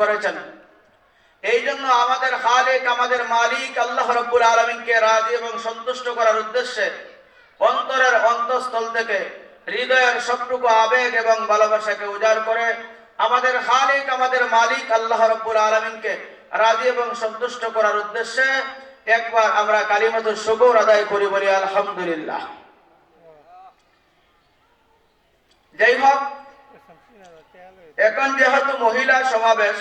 করেছেন। এই জন্য আমাদের খালেক, আমাদের মালিক আল্লাহ রব্বুল আলমিনকে রাজি এবং সন্তুষ্ট করার উদ্দেশ্যে অন্তরের অন্তঃস্থল থেকে হৃদয়ের সবটুকু আবেগ এবং ভালোবাসাকে উজাড় করে আমাদের খালিক, আমাদের মালিক আল্লাহ রব্বুল আলমিনকে রাজি এবং সন্তুষ্ট করার উদ্দেশ্যে একবার আমরা কালিমত শুকুর আদায় করি বলি আলহামদুলিল্লাহ। যাই হোক এখন যেহেতু মহিলা সমাবেশ,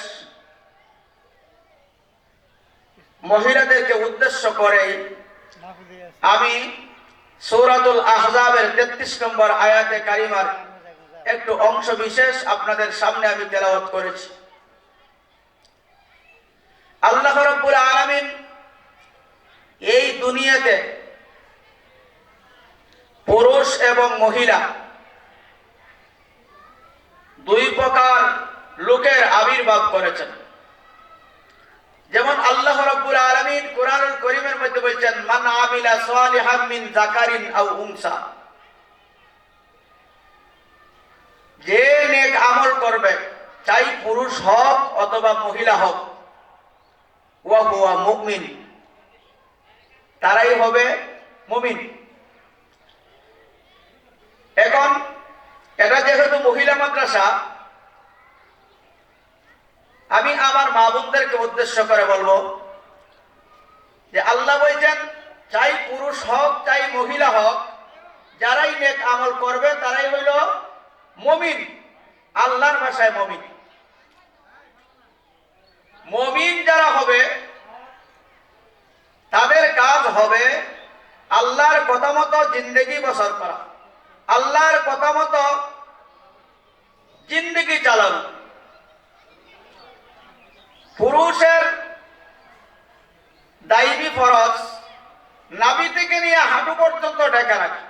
মহিলাদেরকে উদ্দেশ্য করে আমি সৌরাতুল আহজাবের তেত্রিশ নম্বর আয়াতে কারিমার একটু অংশ বিশেষ আপনাদের সামনে আমি তেলাওয়াত করেছি। আল্লাহ রব্বুল আলামিন এই দুনিয়াতে পুরুষ এবং মহিলা দুই প্রকার লোকের আবির্ভাব করেছেন। যেমন আল্লাহ রাব্বুল আলামিন কোরআনুল করিমের মধ্যে বলছেন, মান আমিলা সালিহাম মিন যাকারিন আও যে নেক আমল করবে, চাই পুরুষ হোক অথবা মহিলা হোক, ওয়া মুমিন। তারাই হবে মুমিন। এখন এটা যেহেতু মহিলা মাদ্রাসা, আমি আমার মা বোনদেরকে উদ্দেশ্য করে বলব যে আল্লাহ বলছেন, চাই পুরুষ হোক, চাই মহিলা হোক, যারাই নেক আমল করবে, তারাই হইল মমিন। আল্লাহর ভাষায় মমিন। মমিন যারা হবে, তাদের কাজ হবে আল্লাহর কথা মতো জিন্দগি বসর করা। আল্লাহর কথা মতো জিন্দগি চালানো পুরুষের দাইবি ফরজ নাবি থেকে নিয়ে হাঁটু পর্যন্ত ঢেকে রাখা।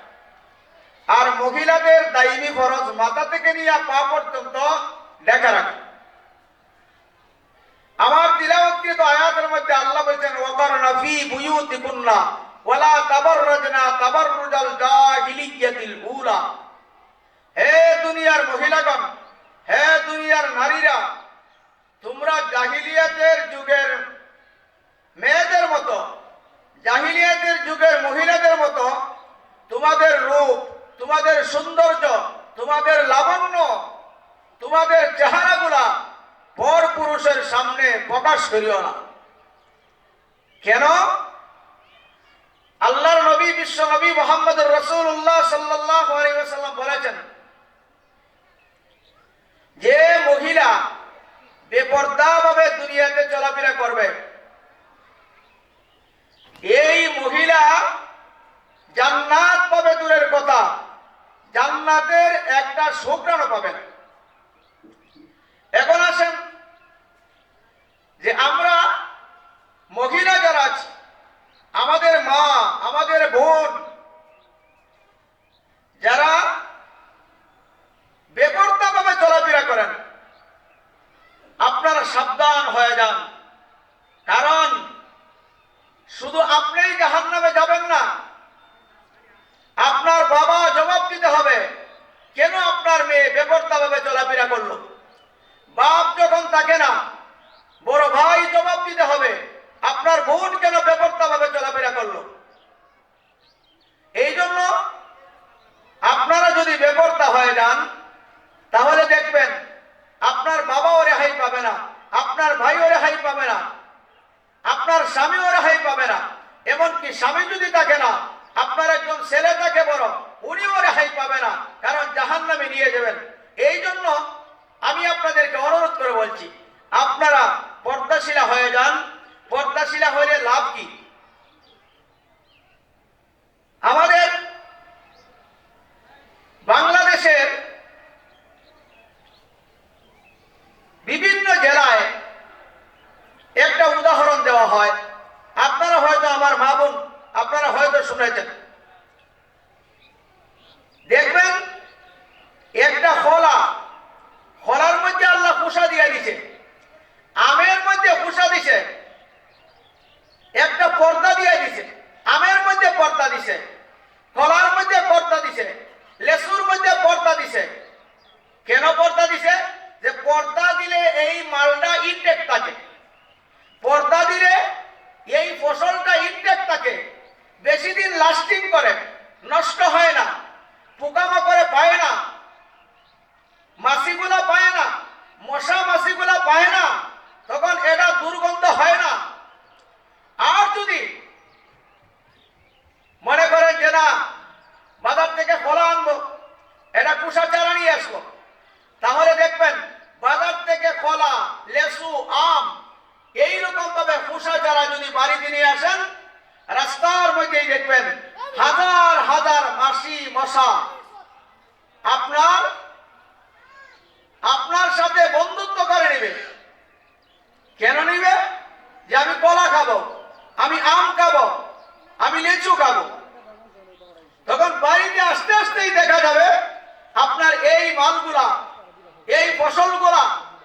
আর মহিলাদের দাইবি ফরজ মাথা থেকে নিয়ে পা পর্যন্ত ঢেকে রাখা। আমার তিলাবতকৃত আয়াতের মধ্যে আল্লাহ বলছেন ওকর নফি বুয়ুতি কুন্না ওয়ালা তাবাররাজনা তাবাররুজাল জাহিলিয়াতিল উলা। হে দুনিয়ার মহিলাগণ, হে দুনিয়ার নারীরা তোমরা জাহিলিয়াতের যুগের মেয়েদের মতো, জাহিলিয়াতের যুগের মহিলাদের মতো, তোমাদের রূপ, তোমাদের সৌন্দর্য, তোমাদের লাবণ্য, তোমাদের চেহারাগুলা পর পুরুষের সামনে প্রকাশ করিও না। কেন? আল্লাহর নবী, বিশ্ব নবী মোহাম্মদ রসুল্লাহ সাল্লাহ বলেছেন যে মহিলা বেপর্দা ভাবে দুনিয়াতে চলাফেরা করবে। এই মহিলা জান্নাত পাবে দূরের কথা। জান্নাতের একটা শুকরানো পাবে না। কেন নিবে? যে আমি কলা খাব, আমি আম খাব, আমি লিচু খাব। তখন বাড়িতে আস্তে আস্তেই দেখা যাবে, আপনার এই মালগুলা, এই ফসলগুলা,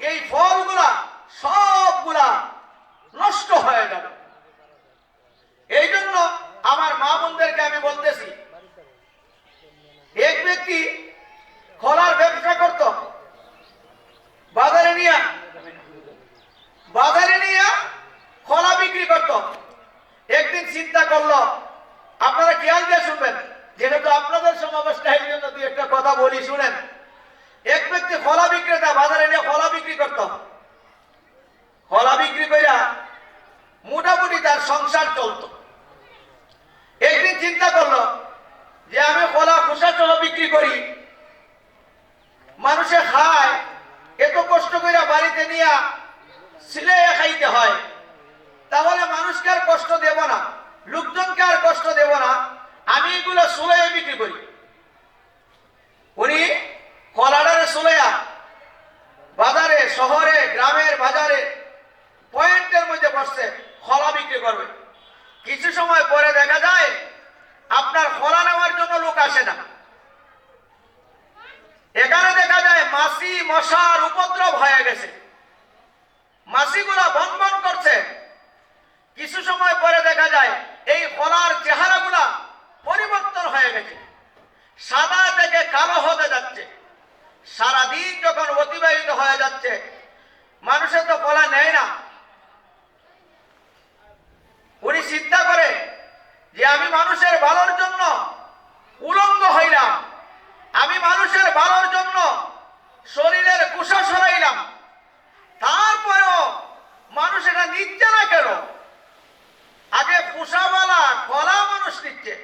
এই ফলগুলা সবগুলা নষ্ট হয়ে যাবে। এই জন্য আমার মা বোনদেরকে আমি বলতেছি, এক ব্যক্তি খোলার ব্যবসা করত, বাজারে নিয়ে বাজারে নিয়ে খোলা বিক্রি করত। একদিন চিন্তা করল, আপনারা খেয়াল দিয়ে শুনবেন? যেহেতু আপনাদের সমাবেশটা এই জন্য দুই একটা কথা বলি, শুনেন। এক ব্যক্তি খোলা বিক্রেতা, বাজারে নিয়ে খোলা বিক্রি করত। খোলা বিক্রি কইরা মোটামুটি তার সংসার চলতো। একদিন চিন্তা করল যে আমি খোলা খোসা সহ বিক্রি করি। মানুষে খায়, এত কষ্ট করে বাড়িতে নিয়ে সিলে খাইতে হয়। তাহলে মানুষকে আর কষ্ট দেব না, লোকজনকে আর কষ্ট দেব না। আমি এগুলো সুলাই বিক্রি করি। উনি কলাডারে সুলাইয়া বাজারে, শহরে, গ্রামের বাজারে পয়েন্টের মধ্যে বসছে খলা বিক্রি করবে। কিছু সময় পরে দেখা যায়, আপনার খলা নেওয়ার জন্য লোক আসে না। এখানে দেখা যায় মাসি মশার উপদ্রব হয়ে গেছে। মাসিগুলা বন করছে। কিছু সময় পরে দেখা যায়, এই কলার চেহারাগুলা পরিবর্তন হয়ে গেছে। সাদা থেকে কালো হতে যাচ্ছে। সারাদিন যখন অতিবাহিত হয়ে যাচ্ছে মানুষের তো কলা নেয় না। উনি চিন্তা করে যে আমি মানুষের ভালোর জন্য উলঙ্গ হইলাম। আমি মানুষের ভালোর জন্য শরীরের কুষা সরাইলাম তারপরেও মানুষ এটা নিচ্ছে না কেন আগে কুষাওয়ালা কলা মানুষ নিচ্ছে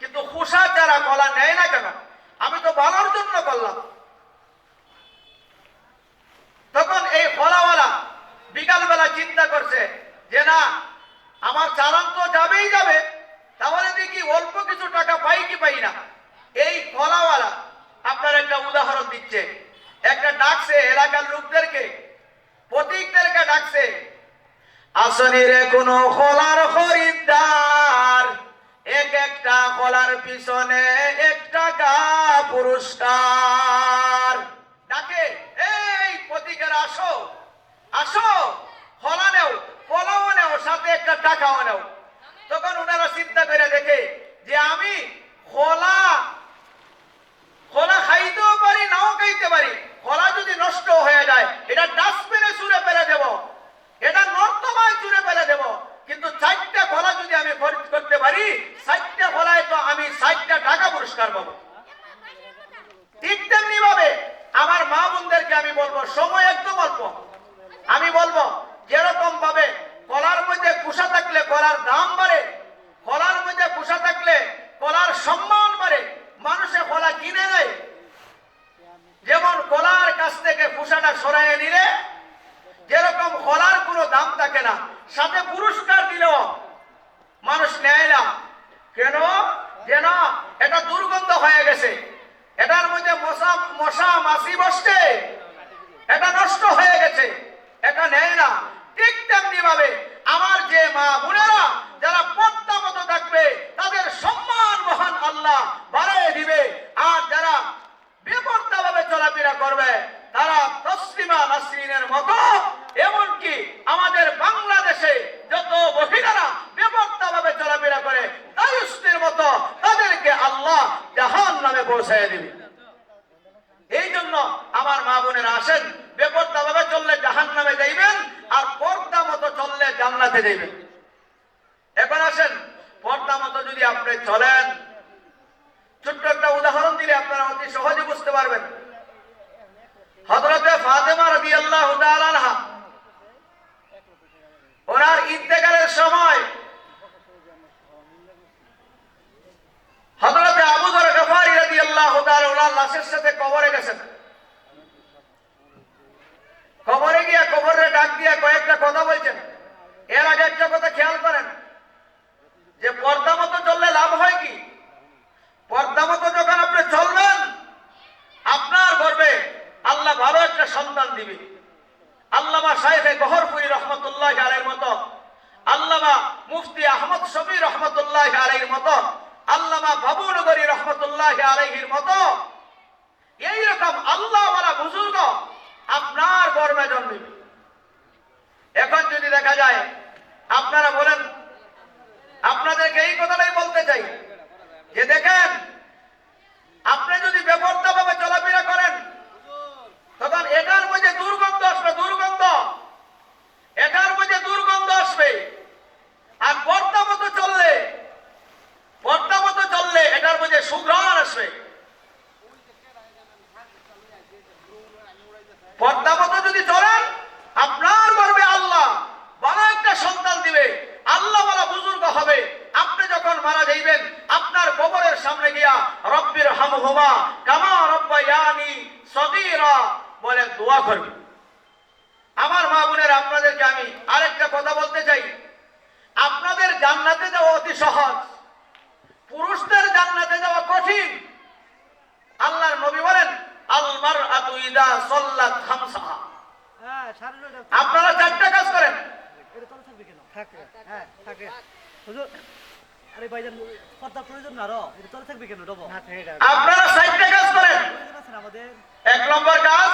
কিন্তু কুষা যারা কলা নেয় না কেন আমি তো ভালোর জন্য করলাম তখন এই কলাওয়ালা বিকালবেলা চিন্তা করছে যে না আমার চালান তো যাবেই যাবে তাহলে দেখি অল্প কিছু টাকা পাই কি পাই না এই কলাওয়ালা আপনার একটা উদাহরণ দিচ্ছে একটা ডাকছে এলাকার লোকদেরকে প্রতীকদেরকে ডাকছে খোলার খরিদ্দার। এক একটা খোলার পিছনে এক টাকা পুরস্কার। ডাকে, এই প্রতীকের আসো আসো, খোলা নেও কলাও নেও, সাথে একটা টাকাও নেও। তখন ওনারা চিন্তা করে দেখে যে আমি খোলা খোলা খাইতেও পারি, নাও খাইতে পারি। খোলা যদি নষ্ট হয়ে যায়, এটা ডাস্টবিনে ছুঁড়ে ফেলে দেব। এটা নর্দমায় ছুঁড়ে ফেলে দেব। কিন্তু চারটা ফলা যদি আমি খরিদ করতে পারি, চারটা ফলায় তো আমি ষাটটা টাকা পুরস্কার পাবো। ঠিক তেমনি ভাবে আমার মা বোনদেরকে আমি বলব, সময় একদম অল্প আমি বলব যেরকম ভাবে কলার মধ্যে কুষা থাকলে কলার দাম বাড়ে কলার মধ্যে কুষা থাকলে কলার সম্মান বাড়ে মানুষে কলা কিনে নেয় যেমন কলার কাছ থেকে কুষাটা সরাইয়ে নিলে যেরকম কলার কোনো দাম থাকে না সাথে পুরস্কার দিলেও মানুষ নেয় না কেন যে না এটা দুর্গন্ধ হয়ে গেছে এটার মধ্যে মশা মশা মাছি বসছে এটা নষ্ট হয়ে গেছে এটা নেয় না ঠিক তেমনি ভাবে আমার যে মা বোনেরা যারা পদ্মা মতো থাকবে তাদের সম্মান মহান আল্লাহ বাড়ায় দিবে। আর যারা বেপর্দা ভাবে চলাফেরা করবে, তারা তসলিমা নাসরিনের মতো। এমনকি আমাদের বাংলাদেশে যত মহিলারা বেপর্দা ভাবে চলাফেরা করে দায়ুষ্ণের মতো তাদেরকে আল্লাহ জাহান নামে পৌঁছায় দিবে। এই জন্য আমার মা বোনেরা আসেন বেপর্দা ভাবে চললে জাহান নামে যাইবেন, আর পর্দা মতো চললে জান্নাতে যাইবেন। এখন আসেন, পর্দা মতো যদি আপনি চলেন ছোট্ট একটা উদাহরণ দিলে আপনারা অতি সহজে বুঝতে পারবেন। হজরতে ফাতেমা রবি আল্লাহ আনহা ওনার ইন্তেকালের সময় হজরতে আবু দর গফারি রবি আল্লাহ ওনার লাশের সাথে কবরে গেছেন কবরে গিয়া কবরে ডাক দিয়া কয়েকটা কথা বলছেন এর আগে একটা কথা খেয়াল করেন যে পর্দা মতো চললে লাভ হয় কি পর্দা মতো যখন আপনি চলবেন আপনার গর্বে আল্লাহ ভালো একটা সন্তান দিবে আল্লামা সাহেবে গহরপুরি রহমতুল্লাহ আলের মতো আল্লামা মুফতি আহমদ শফি রহমতুল্লাহ আলাইহির মতো আল্লামা বাবুনগরী আলাইহির মতো। এইরকম আল্লাহওয়ালা বুজুর্গ আপনার গর্বে জন্মিবে এখন যদি দেখা যায়, আপনারা বলেন, আপনাদেরকে এই কথাটাই বলতে চাই যে দেখেন, আপনি যদি বেপর্দা ভাবে চলাফেরা করেন, তখন এটার মধ্যে দুর্গন্ধ আসবে, দুর্গন্ধ। এটার মধ্যে দুর্গন্ধ আসবে। আর পর্দা মতো চললে পর্দা মতো চললে এটার মধ্যে সুগ্রহণ আসবে পর্দা মতো যদি চলেন, আপনার গর্বে আল্লাহ বড় একটা সন্তান দিবে। আল্লাহ বলা বুজুর্গ হবে। আপনি যখন মারা যাইবেন, আপনার কবরের সামনে গিয়া রব্বির হামহুমা কামা রব্বায়ানি সগীরা বলে দোয়া করবে আমার মা বোনের, আপনাদেরকে আমি আরেকটা কথা বলতে চাই। আপনাদের জান্নাতে যাওয়া অতি সহজ। পুরুষদের জান্নাতে যাওয়া কঠিন। আল্লাহর নবী বলেন আলমার আতু ইদা সল্লাত খামসাহা হ্যাঁ আপনারা চারটা কাজ করেন। এটা তলে থাকবে কেন? থাকে হ্যাঁ থাকে। হুজুর আরে ভাইজান পর্দার প্রয়োজন না আরও এটা তলে থাকবে কেন ডবো আপনারা চারটা কাজ করেন। এক নম্বর কাজ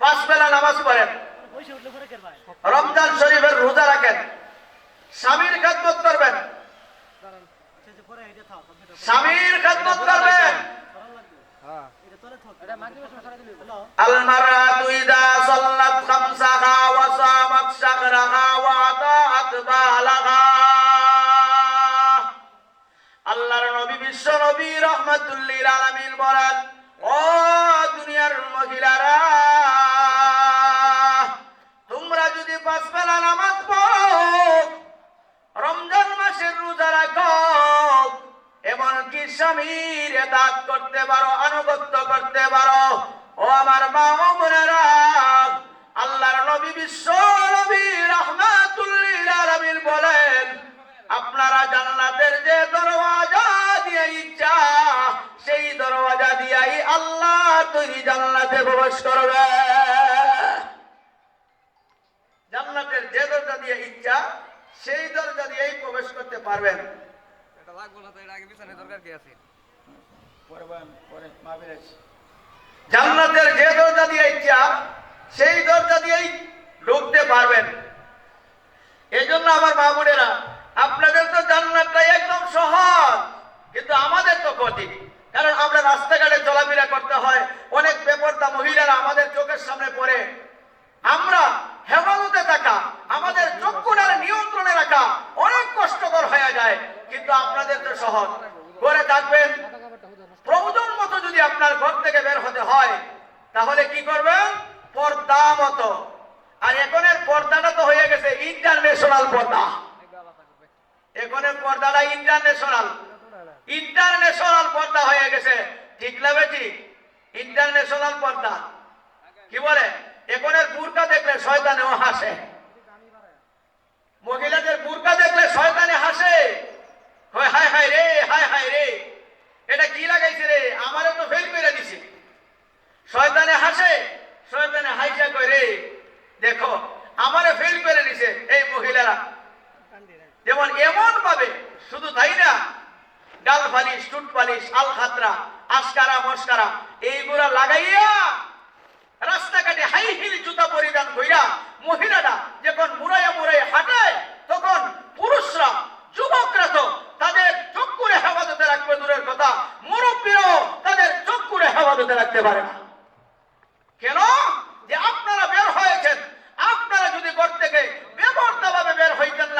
পাঁচ বেলা নামাজ পড়েন। রমজান শরীফের রোজা রাখেন। স্বামীর খেদমত করবেন দাঁড়ান সে যে পরে এটা থাক কম্পিউটার স্বামীর খেদমত করবেন করার লাগবে এটা তলে থাক এটা মাঝে বসে সারা দিলে হ্যালো المرأة إذا صلت خمسها وصامت شهرها وأطاعت بالها আল্লাহর নবী বিশ্ব নবী রহমাতুল্লিল আলামিন বলেন ও দুনিয়ার মহিলারা তোমরা যদি পাঁচ বেলা নামাজ পড়ো রমজান মাসের রোজা রাখো এমনকি স্বামীর দাঁত করতে পারো, আনুগত্য করতে পারো। ও আমার মা ও বোনেরা, আল্লাহর নবী বিশ্ব নবী রহমাতুল্লিল বলেন, আপনারা জান্নাতের যে দরওয়াজা দিয়ে ইচ্ছা, সেই দরওয়াজা দিয়াই আল্লাহ তৈরি জান্নাতে প্রবেশ করবে। জান্নাতের যে দরজা দিয়ে ইচ্ছা, সেই দরজা দিয়েই প্রবেশ করতে পারবেন। লাগবো না তো এর আগে পিছনে দরকার কি আছে? জান্নাতের যে দরজা দিয়ে ইচ্ছা সেই দরজা দিয়েই ঢুকতে পারবেন। এই জন্য আমার মা বোনেরা আপনাদের তো জান্নাতটা একদম সহজ কিন্তু আমাদের তো কঠিন কারণ আমরা রাস্তাঘাটে চলাফেরা করতে হয় অনেক বেপরদা মহিলারা আমাদের চোখের সামনে পড়ে। আমরা হেফাজতে থাকা, আমাদের চক্ষুটার নিয়ন্ত্রণে রাখা অনেক কষ্টকর হয়ে যায়, কিন্তু আপনাদের তো সহজ করে থাকবেন। প্রয়োজন মতো যদি আপনার ঘর থেকে বের হতে হয়, তাহলে কি করবেন? পর্দা মতো। আর এখনের পর্দাটা তো হয়ে গেছে ইন্টারন্যাশনাল পর্দা। এখনের পর্দাটা ইন্টারন্যাশনাল। ইন্টারন্যাশনাল পর্দা হয়ে গেছে। ঠিক না ঠিক ইন্টারন্যাশনাল পর্দা। কি বলে? এখনের বুরকা দেখলে শয়তানেও হাসে। মহিলাদের বুরকা দেখলে শয়তানে হাসে। হায় হায় রে, হায় হায় রে, এটা কি লাগাইছে রে? আমারও তো ফেল করে দিছে। শয়তানে হাসে, শয়তানে হাইসা কয়, রে, দেখো আমারে ফেল করে দিছে এই মহিলারা। যেমন এমন ভাবে শুধু তাই না গাল পালিশ, টুট পালিশ আল খাতরা আস্কারা মস্কারা এইগুলা লাগাইয়া রাস্তাঘাটে হাই হিল জুতা পরিধান কইরা মহিলারা যখন মুড়াইয়া মুড়াইয়া হাঁটায় তখন পুরুষরা, যুবকরা তো তাদের চক্ষুরে হেফাজতে রাখবে দূরের কথা। মুরব্বীরাও তাদের চক্ষুরে হেফাজতে রাখতে পারে না কেন যে আপনারা বের হয়েছেন আপনারা যদি ঘর থেকে বেবর্তা ভাবে বের হইতেন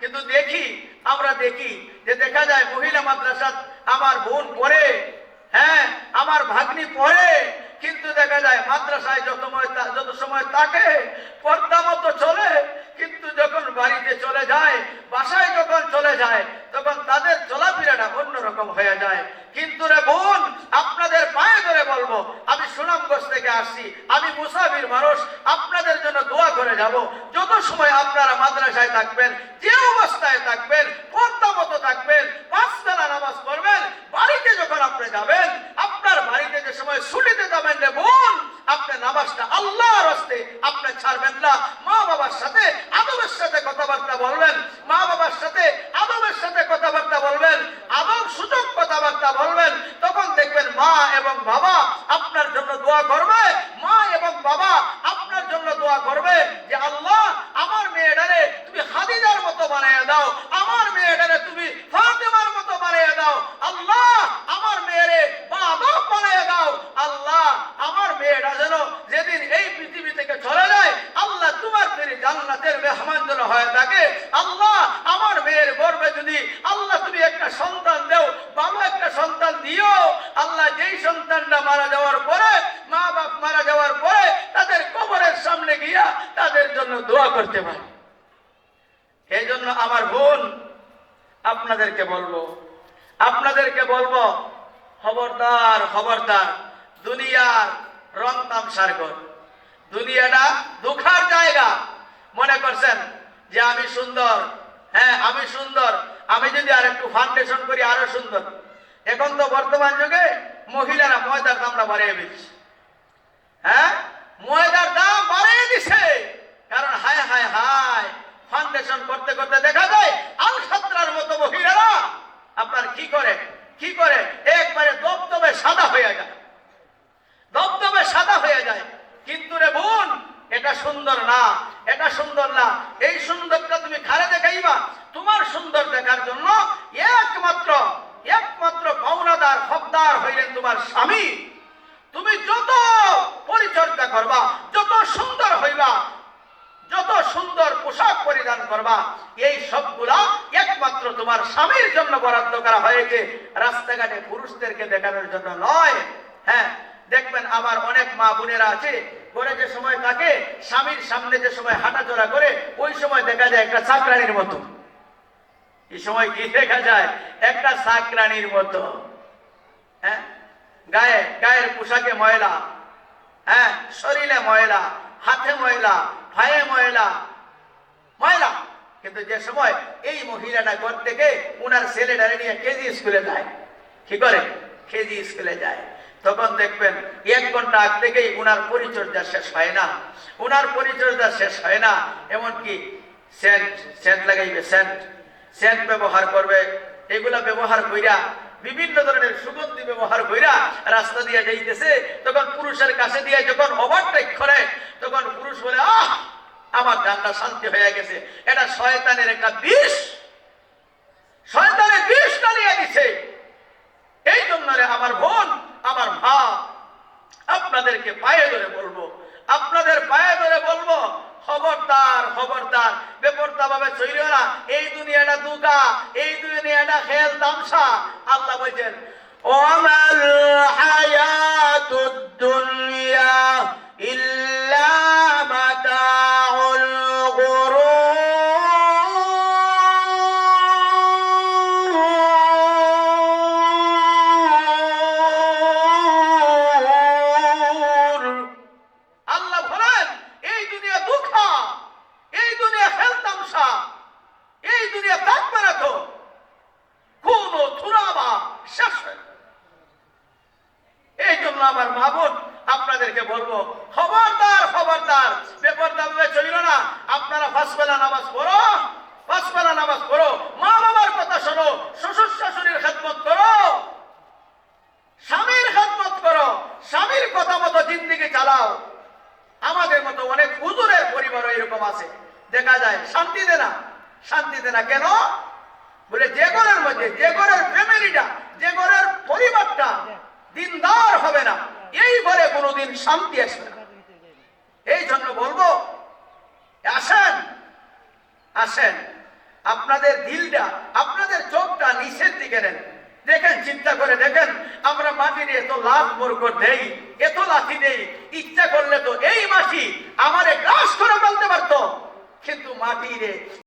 কিন্তু দেখি আমরা দেখি যে দেখা যায় মহিলা মাদ্রাসা আমার বোন পড়ে হ্যাঁ আমার ভাগ্নি পড়ে, কিন্তু দেখা যায় মাদ্রাসায় যত যত সময় থাকে, পর্দা মতো চলে, কিন্তু যখন বাড়িতে চলে যায়, বাসায় যখন চলে যায়, তখন তাদের চলাফেরাটা অন্যরকম হয়ে যায়। কিন্তু রে বোন, আপনাদের পায়ে ধরে বলব, আমি সুনামগঞ্জ থেকে আসছি, আমি মুসাফির মানুষ, আপনাদের জন্য দোয়া করে যাব। যত সময় আপনারা মাদ্রাসায় থাকবেন, যে অবস্থায় থাকবেন, পর্দা মতো থাকবেন পাঁচ বেলা নামাজ পড়বেন, বাড়িতে যখন আপনি যাবেন আপনার বাড়িতে যে সময় ছুটিতে যাবেন রে বোন আপনি নামাজটা আল্লাহর হস্তে আপনি ছাড়বেন না। মা বাবার সাথে আদবের সাথে কথাবার্তা বলবেন। মা বাবার সাথে আদবের সাথে কথাবার্তা বলবেন আদব সুযোগ কথাবার্তা বলবেন তখন দেখবেন মা এবং বাবা আপনার জন্য দোয়া করবে মা এবং বাবা আপনার জন্য দোয়া করবে যে আল্লাহ আমার মেয়েটারে তুমি হাদিজার মতো বানিয়ে দাও আমার মেয়েটারে তুমি ফাতেমার মতো বানিয়ে দাও আল্লাহ আমার মেয়েরে বাদক বানিয়ে দাও আল্লাহ আমার মেয়েটা যেন যেদিন এই পৃথিবী থেকে চলে যায় আল্লাহ তোমার ফেরি জান্নাতের মেহমান যেন হয়ে থাকে আল্লাহ আমার মেয়ের গর্বে যদি আল্লাহ তুমি একটা সন্তান দেও বাবা একটা সন্তান দিও আল্লাহ যেই সন্তানটা মারা যাওয়ার পরে মা বাপ মারা যাওয়ার পরে তাদের কবরের সামনে গিয়া তাদের জন্য দোয়া করতে পারে। এই জন্য আমার বোন, আপনাদেরকে বলব আপনাদেরকে বলব, খবরদার খবরদার, দুনিয়ার রং তামসার ঘর। দুনিয়াটা দুঃখার জায়গা। মনে করছেন যে আমি সুন্দর? হ্যাঁ আমি সুন্দর। আমি যদি আর একটু ফাউন্ডেশন করি, আরও সুন্দর। এখন তো বর্তমান যুগে মহিলারা ময়দার দামটা বাড়িয়ে দিচ্ছে হ্যাঁ? ময়দার দাম বাড়িয়ে দিছে। কারণ হায় হায় হায় ফাউন্ডেশন করতে করতে দেখা যায় আল খাতরার মতো মহিলারা আপনার কি করে কি করে? একবারে দবদবে সাদা হয়ে যায়। দবদবে সাদা হয়ে যায়। কিন্তু রে বোন, এটা সুন্দর না, এটা সুন্দর না। এই সুন্দরটা তুমি খারে দেখাইবা। তোমার সুন্দর দেখার জন্য একমাত্র একমাত্র পাওনাদার, হকদার হইলেন তোমার স্বামী। এই সবগুলা একমাত্র তোমার স্বামীর জন্য বরাদ্দ করা হয়েছে। রাস্তাঘাটে পুরুষদেরকে দেখানোর জন্য নয়। হ্যাঁ দেখবেন আমার অনেক মা বোনেরা আছে করে যে সময় থাকে, স্বামীর সামনে যে সময় হাঁটাচলা করে, ওই সময় দেখা যায় একটা চাকরানির মতো। এই সময় কি দেখা যায়? একটা চাকরানির মতো। হ্যাঁ গায়ে, গায়ের পোশাকে ময়লা। হ্যাঁ শরীরে ময়লা, হাতে ময়লা পায়ে ময়লা। ময়লা। কিন্তু যে সময় এই মহিলাটা ঘর থেকে উনার ছেলেটারে নিয়ে কেজি স্কুলে যায়। কি করে? কেজি স্কুলে যায়। তখন দেখবেন এক ঘণ্টা আগ থেকেই উনার পরিচর্যা শেষ হয় না। উনার পরিচর্যা শেষ হয় না, এমনকি সেন্ট সেন্ট লাগাইবে সেন্ট সেন্ট ব্যবহার করবে। এগুলা ব্যবহার কইরা, বিভিন্ন ধরনের সুগন্ধি ব্যবহার কইরা রাস্তা দিয়ে যাইতেছে। তখন পুরুষের কাছে দিয়ে যখন ওভারটেক করে তখন পুরুষ বলে, আহ! আমার জানটা শান্তি হয়ে গেছে। এটা শয়তানের একটা বিষ। শয়তানের বিষ টানিয়ে দিছে। এই জন্য আমার বোন, আমার মা, আপনাদেরকে পায়ে ধরে বলব, আপনাদের পায়ে ধরে বলব, খবরদার খবরদার বেপরদা ভাবে চইল না। এই দুনিয়াটা দুকা এই দুনিয়াটা খেল তামসা। আল্লাহ বলছেন, ওমাল হায়াতুদ দুনিয়া ইল্লা জিন্দিগি চালাও। আমাদের মতো অনেক হুজুরের পরিবারও এরকম আছে। দেখা যায় শান্তিতে না। শান্তিতে না কেন? বলে যে ঘরের মধ্যে, যে ঘরের ফ্যামিলিটা, যে ঘরের পরিবারটা দিনদার হবে না। এই ঘরে কোনোদিন শান্তি আসবে না। এই জন্য বলব, আসেন আসেন। আপনাদের দিলটা, আপনাদের চোখটা নিচের দিকে নেন। দেখেন, চিন্তা করে দেখেন, আমরা মাটির এত লাভ বরকর দেই, এত লাথি দেই ইচ্ছা করলে তো এই মাসি আমারে গ্রাস করে ফেলতে পারতো। কিন্তু মাটিরে